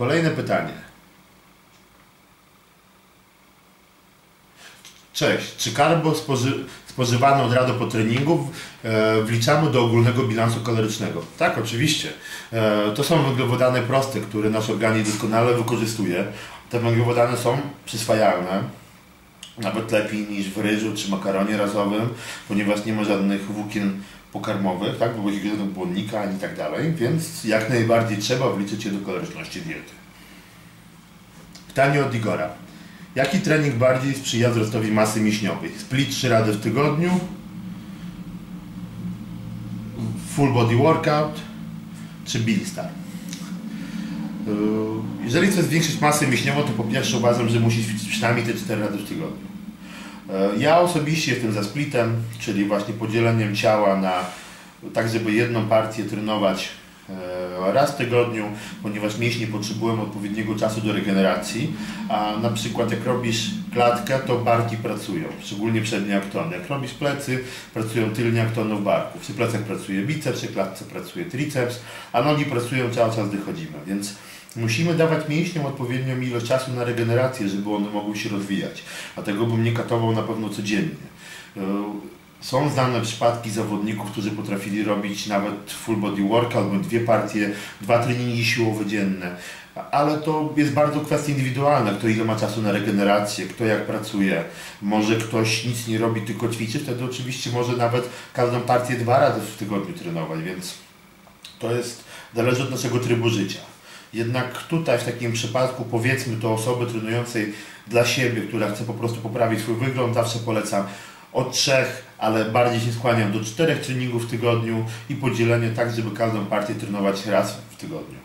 Kolejne pytanie. Cześć. Czy karbo spoży spożywane od razu po treningu e, wliczamy do ogólnego bilansu kalorycznego? Tak, oczywiście. E, to są węglowodany proste, które nasz organizm doskonale wykorzystuje. Te węglowodany są przyswajalne, nawet lepiej niż w ryżu czy makaronie razowym, ponieważ nie ma żadnych włókien pokarmowych, tak, bo będzie błonnika ani tak dalej, więc jak najbardziej trzeba wliczyć je do kaloryczności diety. Pytanie od Igora. Jaki trening bardziej sprzyja wzrostowi masy mięśniowej? Split 3 razy w tygodniu? Full body workout? Czy Bilstar? Yy, jeżeli chcesz zwiększyć masę mięśniową, to po pierwsze uważam, że musisz ćwiczyć przynajmniej te 4 razy w tygodniu. Yy, ja osobiście jestem za splitem, czyli właśnie podzieleniem ciała na tak, żeby jedną partię trenować E, raz w tygodniu, ponieważ mięśnie potrzebują odpowiedniego czasu do regeneracji, a na przykład jak robisz klatkę, to barki pracują, szczególnie przednie aktony. Jak robisz plecy, pracują tylnie aktonów barków. Przy plecach pracuje biceps, przy klatce pracuje triceps, a nogi pracują cały czas, gdy chodzimy, więc Musimy dawać mięśniom odpowiednią ilość czasu na regenerację, żeby one mogły się rozwijać. Dlatego bym nie katował na pewno codziennie. E, są znane przypadki zawodników, którzy potrafili robić nawet full body workout dwie partie, dwa treningi siłowe dzienne. Ale to jest bardzo kwestia indywidualna, kto ile ma czasu na regenerację, kto jak pracuje. Może ktoś nic nie robi, tylko ćwiczy, wtedy oczywiście może nawet każdą partię dwa razy w tygodniu trenować, więc to jest, zależy od naszego trybu życia. Jednak tutaj w takim przypadku powiedzmy to osoby trenującej dla siebie, która chce po prostu poprawić swój wygląd, zawsze polecam od trzech, ale bardziej się skłaniam do czterech treningów w tygodniu i podzielenie tak, żeby każdą partię trenować raz w tygodniu.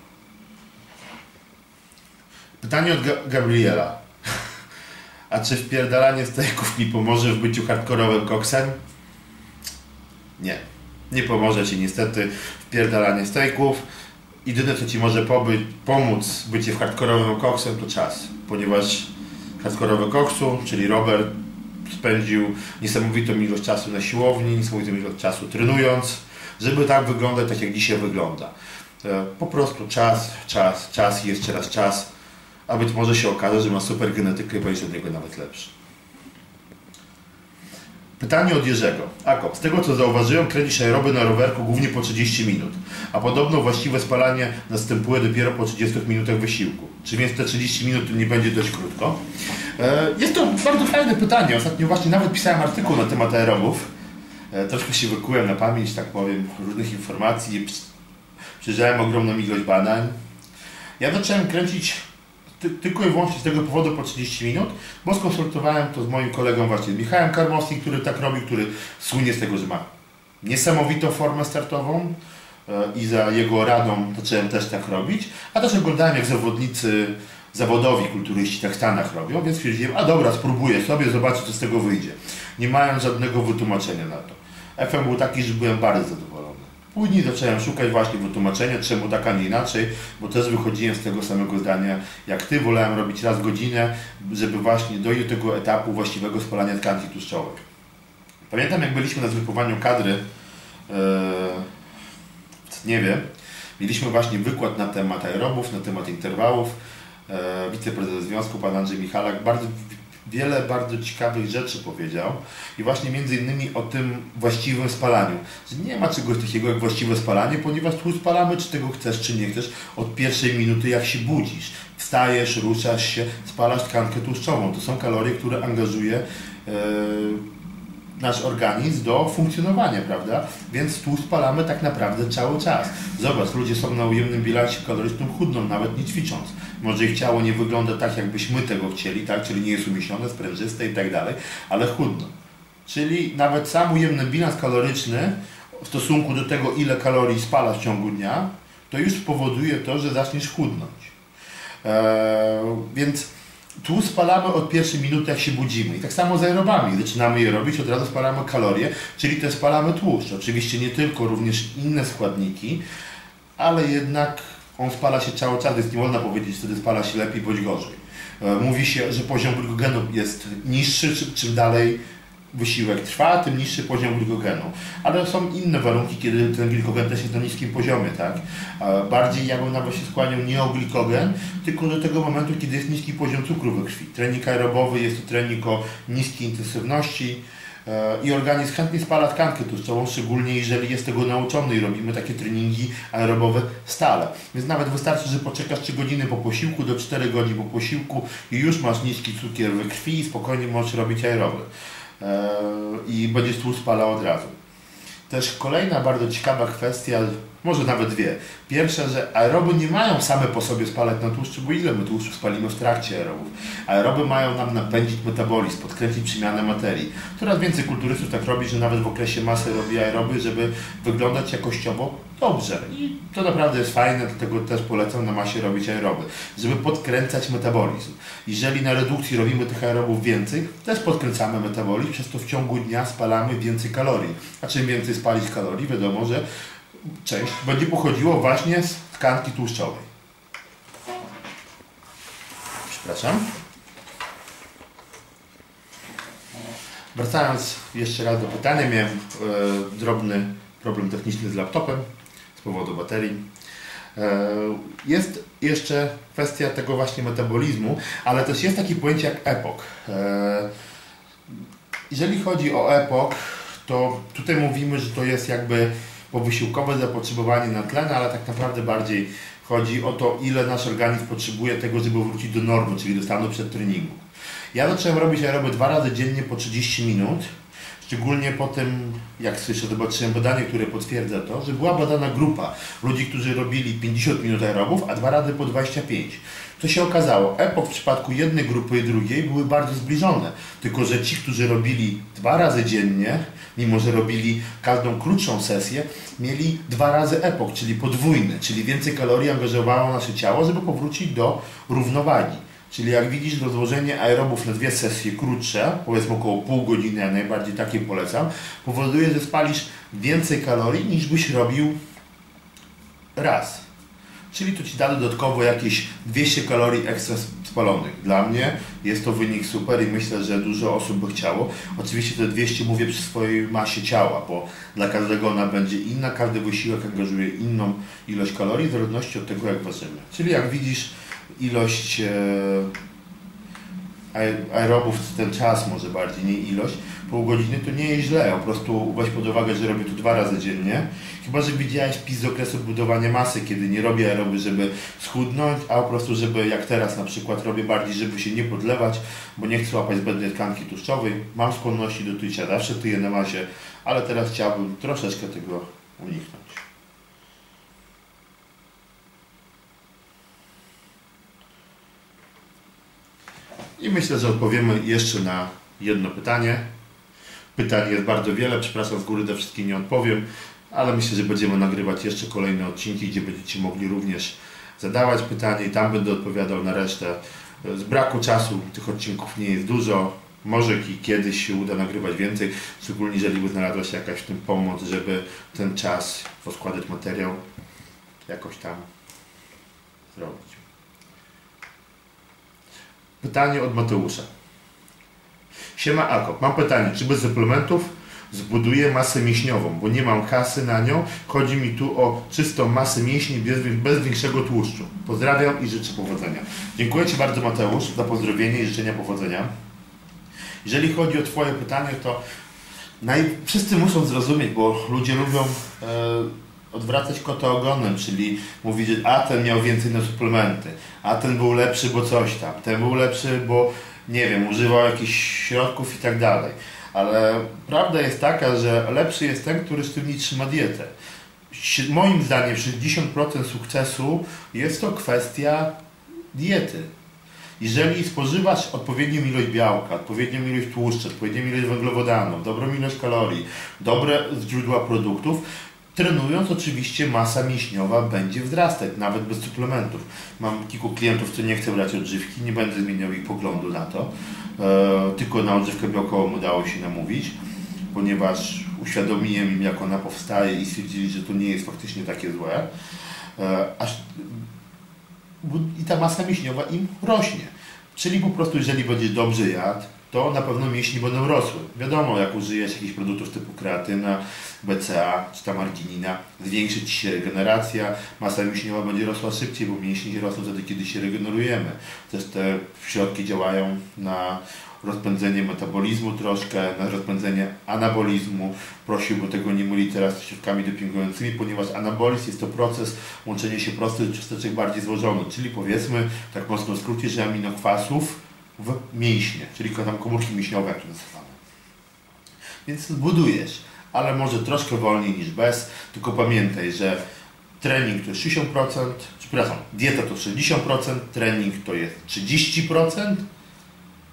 Pytanie od Gabriela. A czy wpierdalanie stejków mi pomoże w byciu hardkorowym koksem? Nie. Nie pomoże Ci niestety wpierdalanie stejków. Jedyne co Ci może pobyć, pomóc bycie w hardkorowym koksem to czas. Ponieważ hardkorowy koksu, czyli Robert spędził niesamowitą ilość czasu na siłowni, niesamowitą ilość czasu trenując, żeby tak wyglądać, tak jak dzisiaj wygląda. E, po prostu czas, czas, czas i jeszcze raz czas, a być może się okaże, że ma super genetykę i będzie od niego nawet lepszy. Pytanie od Jerzego. Ako, z tego co zauważyłem, kręcisz aeroby na rowerku głównie po 30 minut, a podobno właściwe spalanie następuje dopiero po 30 minutach wysiłku. Czy więc te 30 minut nie będzie dość krótko? E, jest to bardzo fajne pytanie. Ostatnio właśnie nawet pisałem artykuł na temat aerobów. E, troszkę się wykułem na pamięć, tak powiem, różnych informacji. Przyjrzałem ogromną ilość badań. Ja zacząłem kręcić tylko i wyłącznie z tego powodu po 30 minut, bo skonsultowałem to z moim kolegą właśnie Michałem Karmowskim, który tak robi, który słynie z tego, że ma niesamowitą formę startową e, i za jego radą zacząłem też tak robić, a też oglądałem jak zawodnicy zawodowi kulturyści tak w Stanach robią, więc stwierdziłem, a dobra, spróbuję sobie, zobaczę co z tego wyjdzie. Nie mając żadnego wytłumaczenia na to. Efekt był taki, że byłem bardzo zadowolony. Później zacząłem szukać właśnie wytłumaczenia, czemu tak, a nie inaczej, bo też wychodziłem z tego samego zdania jak Ty. Wolałem robić raz godzinę, żeby właśnie dojść do tego etapu właściwego spalania tkanki tłuszczowych. Pamiętam, jak byliśmy na zgrupowaniu kadry yy, nie wiem, mieliśmy właśnie wykład na temat aerobów, na temat interwałów. E, wiceprezes związku, pan Andrzej Michalak, bardzo wiele bardzo ciekawych rzeczy powiedział i właśnie między innymi o tym właściwym spalaniu. Nie ma czegoś takiego jak właściwe spalanie, ponieważ tu spalamy, czy tego chcesz, czy nie chcesz, od pierwszej minuty jak się budzisz. Wstajesz, ruszasz się, spalasz tkankę tłuszczową. To są kalorie, które angażuje yy, nasz organizm do funkcjonowania, prawda? Więc tu spalamy tak naprawdę cały czas. Zobacz, ludzie są na ujemnym bilansie kalorycznym, chudną nawet nie ćwicząc. Może ich ciało nie wygląda tak, jakbyśmy tego chcieli, tak? Czyli nie jest umięśnione, sprężyste i tak dalej, ale chudną. Czyli nawet sam ujemny bilans kaloryczny w stosunku do tego, ile kalorii spalasz w ciągu dnia, to już spowoduje to, że zaczniesz chudnąć. Eee, więc tu spalamy od pierwszej minuty, jak się budzimy. I tak samo z aerobami. Zaczynamy je robić, od razu spalamy kalorie, czyli też spalamy tłuszcz. Oczywiście nie tylko, również inne składniki, ale jednak on spala się cały czas, więc nie można powiedzieć, wtedy spala się lepiej bądź gorzej. E, mówi się, że poziom glukogenu jest niższy, czym dalej wysiłek trwa, tym niższy poziom glikogenu. Ale są inne warunki, kiedy ten glikogen też jest na niskim poziomie, tak? Bardziej ja bym nawet się skłaniał nie o glikogen, tylko do tego momentu, kiedy jest niski poziom cukru we krwi. Trening aerobowy jest to trening o niskiej intensywności, e, i organizm chętnie spala tkankę tłuszczową, szczególnie jeżeli jest tego nauczony i robimy takie treningi aerobowe stale. Więc nawet wystarczy, że poczekasz 3 godziny po posiłku do 4 godzin po posiłku i już masz niski cukier we krwi i spokojnie możesz robić aeroby. E, i będziesz tłuszcz spalał od razu. Też kolejna bardzo ciekawa kwestia, może nawet dwie. Pierwsza, że aeroby nie mają same po sobie spalać na tłuszczu, bo ile my tłuszczu spalimy w trakcie aerobów. Aeroby mają nam napędzić metabolizm, podkręcić przemianę materii. Coraz więcej kulturystów tak robi, że nawet w okresie masy robi aeroby, żeby wyglądać jakościowo dobrze. I to naprawdę jest fajne, dlatego też polecam na masie robić aeroby, żeby podkręcać metabolizm. Jeżeli na redukcji robimy tych aerobów więcej, też podkręcamy metabolizm, przez to w ciągu dnia spalamy więcej kalorii. A czym więcej spalić kalorii, wiadomo, że część będzie pochodziło właśnie z tkanki tłuszczowej. Przepraszam. Wracając jeszcze raz do pytania, miałem e, drobny problem techniczny z laptopem z powodu baterii. E, jest jeszcze kwestia tego właśnie metabolizmu, ale też jest takie pojęcie jak epok. E, jeżeli chodzi o epok, to tutaj mówimy, że to jest jakby powysiłkowe zapotrzebowanie na tlen, ale tak naprawdę bardziej chodzi o to, ile nasz organizm potrzebuje tego, żeby wrócić do normy, czyli do stanu przed treningu. Ja zacząłem robić aeroby dwa razy dziennie po 30 minut. Szczególnie po tym, jak słyszę, zobaczyłem badanie, które potwierdza to, że była badana grupa ludzi, którzy robili 50 minut aerobów, a dwa razy po 25. To się okazało, epok w przypadku jednej grupy i drugiej były bardzo zbliżone. Tylko, że ci, którzy robili dwa razy dziennie, mimo że robili każdą krótszą sesję, mieli dwa razy epok, czyli podwójny, czyli więcej kalorii angażowało nasze ciało, żeby powrócić do równowagi. Czyli jak widzisz rozłożenie aerobów na dwie sesje krótsze, powiedzmy około pół godziny, ja najbardziej takie polecam, powoduje, że spalisz więcej kalorii niż byś robił raz. Czyli to Ci da dodatkowo jakieś 200 kalorii ekstra spalonych. Dla mnie jest to wynik super i myślę, że dużo osób by chciało. Oczywiście te 200 mówię przy swojej masie ciała, bo dla każdego ona będzie inna, każdy wysiłek angażuje inną ilość kalorii w zależności od tego jak ważymy. Czyli jak widzisz ilość e, aerobów, ten czas może bardziej, nie ilość, pół godziny to nie jest źle. Po prostu weź pod uwagę, że robię to dwa razy dziennie. Chyba, że widziałeś pis z okresu budowania masy, kiedy nie robię aeroby, żeby schudnąć, a po prostu, żeby jak teraz na przykład robię bardziej, żeby się nie podlewać, bo nie chcę łapać zbędnej tkanki tłuszczowej. Mam skłonności do tycia, zawsze tyję na masie, ale teraz chciałbym troszeczkę tego uniknąć. I myślę, że odpowiemy jeszcze na jedno pytanie. Pytań jest bardzo wiele, przepraszam z góry, za wszystkie nie odpowiem, ale myślę, że będziemy nagrywać jeszcze kolejne odcinki, gdzie będziecie mogli również zadawać pytania i tam będę odpowiadał na resztę. Z braku czasu tych odcinków nie jest dużo. Może kiedyś się uda nagrywać więcej, szczególnie jeżeli by znalazła się jakaś w tym pomoc, żeby ten czas poskładać materiał jakoś tam zrobić. Pytanie od Mateusza. Siema Ako, mam pytanie, czy bez suplementów zbuduję masę mięśniową, bo nie mam kasy na nią. Chodzi mi tu o czystą masę mięśni bez, bez większego tłuszczu. Pozdrawiam i życzę powodzenia. Dziękuję Ci bardzo Mateusz za pozdrowienie i życzenia powodzenia. Jeżeli chodzi o Twoje pytanie, to naj... wszyscy muszą zrozumieć, bo ludzie lubią e, odwracać kota ogonem, czyli mówić, że a ten miał więcej na suplementy, a ten był lepszy, bo coś tam, ten był lepszy, bo nie wiem, używał jakichś środków i tak dalej. Ale prawda jest taka, że lepszy jest ten, który sztywnie trzyma dietę. Moim zdaniem 60% sukcesu jest to kwestia diety. Jeżeli spożywasz odpowiednią ilość białka, odpowiednią ilość tłuszczu, odpowiednią ilość węglowodanów, dobrą ilość kalorii, dobre źródła produktów, Trenując oczywiście masa mięśniowa będzie wzrastać, nawet bez suplementów. Mam kilku klientów, co nie chce brać odżywki, nie będę zmieniał ich poglądu na to, e, tylko na odżywkę białkową udało się namówić, ponieważ uświadomiłem im jak ona powstaje i stwierdzili, że to nie jest faktycznie takie złe. E, aż, I ta masa mięśniowa im rośnie. Czyli po prostu jeżeli będzie dobrze jadł, to na pewno mięśnie będą rosły. Wiadomo, jak użyjesz jakichś produktów typu kreatyna, BCA czy tam arginina, zwiększy Ci się regeneracja, masa mięśniowa będzie rosła szybciej, bo mięśnie rosną wtedy, kiedy się regenerujemy. Też te środki działają na rozpędzenie metabolizmu troszkę, na rozpędzenie anabolizmu. Prosiłbym tego nie mylić teraz z środkami dopingującymi, ponieważ anabolizm jest to proces łączenia się prostych cząsteczek bardziej złożonych, czyli powiedzmy, tak mocno w skrócie, że aminokwasów w mięśnie, czyli tam komórki mięśniowe, jak to nazywamy. Więc budujesz, ale może troszkę wolniej niż bez, tylko pamiętaj, że trening to jest 60%, przepraszam, dieta to 60%, trening to jest 30%,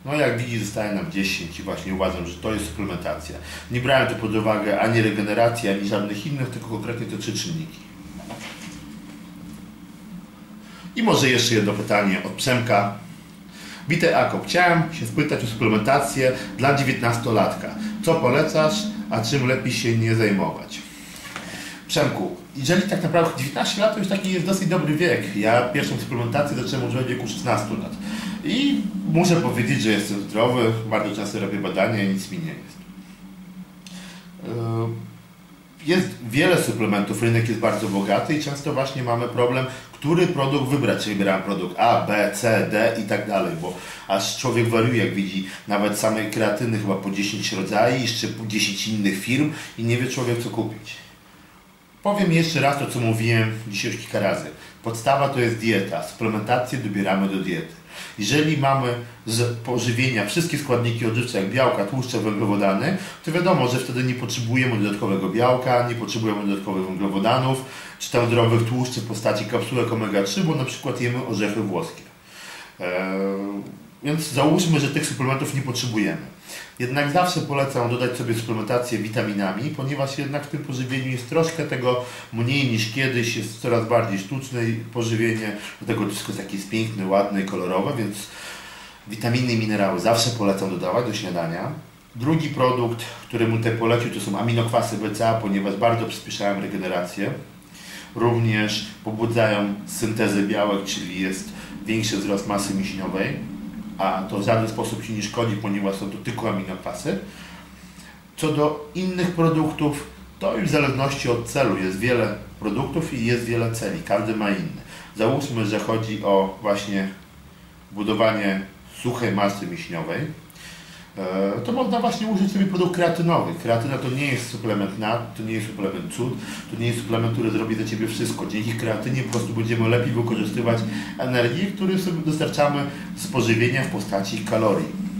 no jak widzisz, zostaje nam 10 i właśnie uważam, że to jest suplementacja. Nie brałem tu pod uwagę ani regeneracji, ani żadnych innych, tylko konkretnie te trzy czynniki. I może jeszcze jedno pytanie od Przemka. Witaj Ako, chciałem się spytać o suplementację dla 19-latka. Co polecasz, a czym lepiej się nie zajmować? Przemku, jeżeli tak naprawdę 19 lat to już taki jest dosyć dobry wiek. Ja pierwszą suplementację zacząłem używać w wieku 16 lat. I muszę powiedzieć, że jestem zdrowy, bardzo często robię badania i nic mi nie jest. Yy, jest wiele suplementów, rynek jest bardzo bogaty i często właśnie mamy problem, który produkt wybrać. Czy wybieram produkt A, B, C, D i tak dalej, bo aż człowiek wariuje, jak widzi nawet samej kreatyny chyba po 10 rodzajów, jeszcze po 10 innych firm i nie wie człowiek co kupić. Powiem jeszcze raz to, co mówiłem dzisiaj już kilka razy. Podstawa to jest dieta. Suplementację dobieramy do diety. Jeżeli mamy z pożywienia wszystkie składniki odżywcze, jak białka, tłuszcze, węglowodany, to wiadomo, że wtedy nie potrzebujemy dodatkowego białka, nie potrzebujemy dodatkowych węglowodanów, czy tam zdrowych tłuszczy w postaci kapsułek omega-3, bo na przykład jemy orzechy włoskie. Eee, więc załóżmy, że tych suplementów nie potrzebujemy. Jednak zawsze polecam dodać sobie suplementację witaminami, ponieważ jednak w tym pożywieniu jest troszkę tego mniej niż kiedyś, jest coraz bardziej sztuczne pożywienie, dlatego wszystko jest takie piękne, ładne i kolorowe, więc witaminy i minerały zawsze polecam dodawać do śniadania. Drugi produkt, który mu tutaj polecił, to są aminokwasy BCA, ponieważ bardzo przyspieszają regenerację. Również pobudzają syntezę białek, czyli jest większy wzrost masy mięśniowej a to w żaden sposób się nie szkodzi, ponieważ są to tylko aminokwasy. Co do innych produktów, to już w zależności od celu jest wiele produktów i jest wiele celi, każdy ma inny. Załóżmy, że chodzi o właśnie budowanie suchej masy mięśniowej, to można właśnie użyć sobie produkt kreatynowy. Kreatyna to nie jest suplement na, to nie jest suplement cud, to nie jest suplement, który zrobi za Ciebie wszystko. Dzięki kreatynie po prostu będziemy lepiej wykorzystywać energię, którą sobie dostarczamy z pożywienia w postaci kalorii.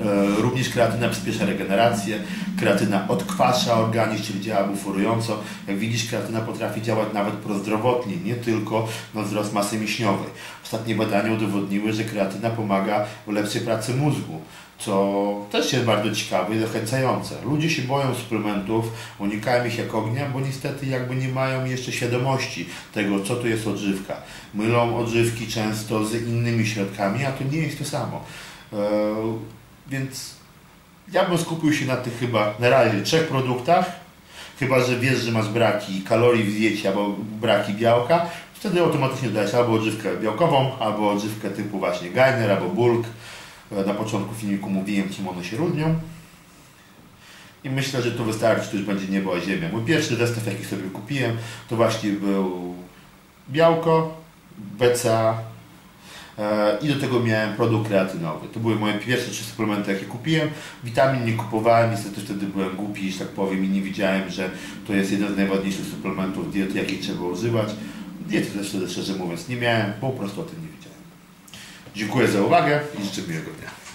E, również kreatyna przyspiesza regenerację, kreatyna odkwasza organizm, czyli działa buforująco. Jak widzisz, kreatyna potrafi działać nawet prozdrowotnie, nie tylko na wzrost masy mięśniowej. Ostatnie badania udowodniły, że kreatyna pomaga w lepszej pracy mózgu co też jest bardzo ciekawe i zachęcające. Ludzie się boją suplementów, unikają ich jak ognia, bo niestety jakby nie mają jeszcze świadomości tego, co to jest odżywka. Mylą odżywki często z innymi środkami, a to nie jest to samo. Eee, więc ja bym skupił się na tych chyba na razie trzech produktach, chyba że wiesz, że masz braki kalorii w diecie albo braki białka, wtedy automatycznie dajesz albo odżywkę białkową, albo odżywkę typu właśnie Gainer, albo Bulk. Na początku filmiku mówiłem, czym one się różnią. I myślę, że to wystarczy, to już będzie niebo a ziemia. Mój pierwszy zestaw, jaki sobie kupiłem, to właśnie był białko, BCA e, i do tego miałem produkt kreatynowy. To były moje pierwsze trzy suplementy, jakie kupiłem. Witamin nie kupowałem, niestety wtedy byłem głupi, że tak powiem, i nie widziałem, że to jest jeden z najważniejszych suplementów diety, jakie trzeba używać. Diety też szczerze mówiąc, nie miałem, po prostu o tym nie wiedziałem. Dziękuję za uwagę i życzę miłego dnia.